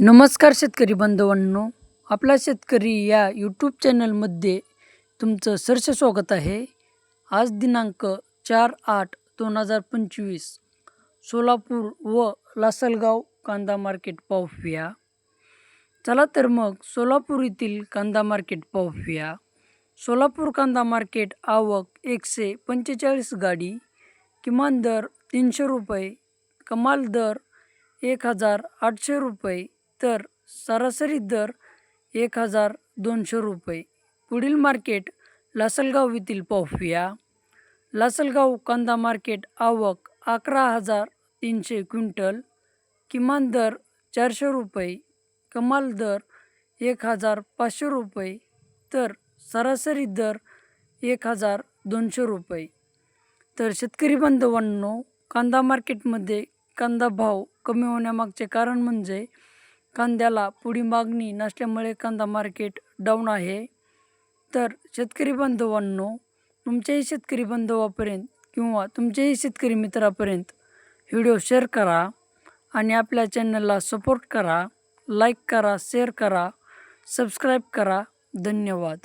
नमस्कार शेतकरी बांधवांनो. आपला शेतकरी या यूट्यूब चॅनलमध्ये तुमचं सरसे स्वागत आहे. आज दिनांक चार आठ दोन हजार पंचवीस सोलापूर व लासलगाव कांदा मार्केट पाहूया. चला तर मग सोलापूर येथील कांदा मार्केट पाहूया. सोलापूर कांदा मार्केट आवक एकशे पंचेचाळीस गाडी किमान दर तीनशे रुपये कमाल दर एक हजार आठशे रुपये तर सरासरी दर एक हजार दोनशे रुपये. पुढील मार्केट लासलगाव येथील पाहूया लासलगाव कांदा मार्केट आवक अकरा हजार तीनशे क्विंटल. किमान दर चारशे रुपये. कमाल दर एक हजार पाचशे रुपये. तर सरासरी दर एक हजार दोनशे रुपये. तर शेतकरी बांधवांनो कांदा मार्केटमध्ये कांदा भाव कमी होण्यामागचे कारण म्हणजे कांद्याला पुढी मागणी नसल्यामुळे कांदा मार्केट डाऊन आहे. तर शेतकरी बांधवांनो तुमच्याही शेतकरी बांधवापर्यंत किंवा तुमच्याही शेतकरी मित्रापर्यंत व्हिडिओ शेअर करा आणि आपल्या चॅनलला सपोर्ट करा लाईक करा शेअर करा सबस्क्राईब करा. धन्यवाद.